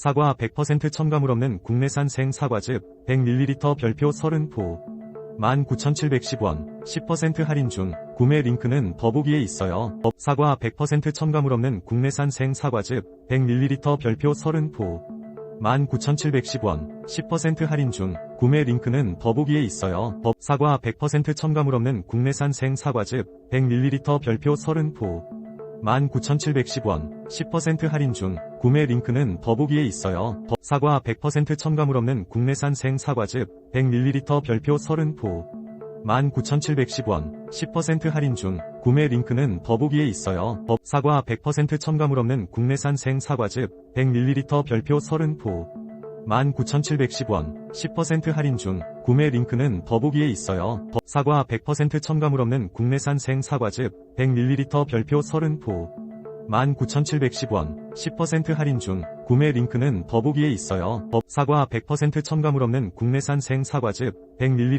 사과 100% 첨가물 없는 국내산 생 사과즙 100ml 별표 30포 19,710원 10% 할인 중 구매 링크는 더보기에 있어요. 법 사과 100% 첨가물 없는 국내산 생 사과즙 100ml 별표 30포 19,710원 10% 할인 중 구매 링크는 더보기에 있어요. 법 사과 100% 첨가물 없는 국내산 생사과즙 100ml 별표 30포 19,710원 10% 할인 중 구매 링크는 더보기에 있어요. 법 사과 100% 첨가물 없는 국내산 생 사과즙 100ml 별표 30포 19,710원 10% 할인 중 구매 링크는 더보기에 있어요. 법 사과 100% 첨가물 없는 국내산 생 사과즙 100ml 별표 30포 19,710원 10% 할인 중 구매 링크는 더보기에 있어요. 법 사과 100% 첨가물 없는 국내산 생 사과즙 100ml 별표 30포 19,710원 10% 할인 중 구매 링크는 더보기에 있어요. 법 사과 100% 첨가물 없는 국내산 생 사과즙 100ml